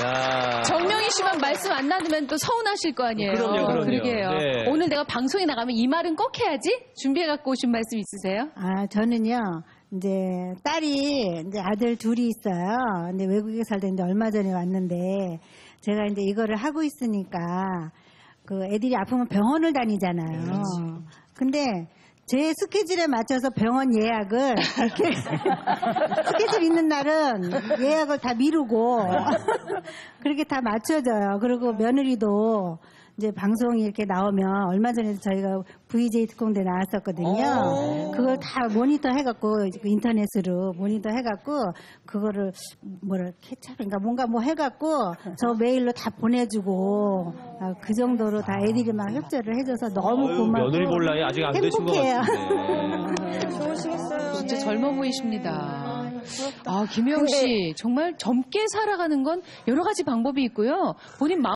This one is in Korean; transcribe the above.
야. 정명희 씨만 말씀 안 나누면 또 서운하실 거 아니에요. 그럼요, 그럼요. 그러게요. 네. 오늘 내가 방송에 나가면 이 말은 꼭 해야지. 준비해 갖고 오신 말씀 있으세요? 아, 저는요, 이제 딸이 이제 아들 둘이 있어요. 근데 외국에 살다 이제 얼마 전에 왔는데 제가 이제 이거를 하고 있으니까 그 애들이 아프면 병원을 다니잖아요. 근데 제 스케줄에 맞춰서 병원 예약을 이렇게 스케줄 있는 날은 예약을 다 미루고 그렇게 다 맞춰져요. 그리고 며느리도 이제 방송이 이렇게 나오면 얼마 전에 저희가 VJ 특공대 나왔었거든요. 그걸 다 모니터 해갖고 그 인터넷으로 모니터 해갖고 그거를 뭐를 캐처인가 뭔가 뭐 해갖고 저 메일로 다 보내주고 아, 그 정도로 다 애들이 막 협조를 해줘서 너무 어휴, 고맙고 며느리 볼 나이 아직 안 되신 것 행복해요. 같은데. 진짜 젊어 보이십니다. 아, 김혜영 씨, 정말 젊게 살아가는 건 여러 가지 방법이 있고요. 본인 마음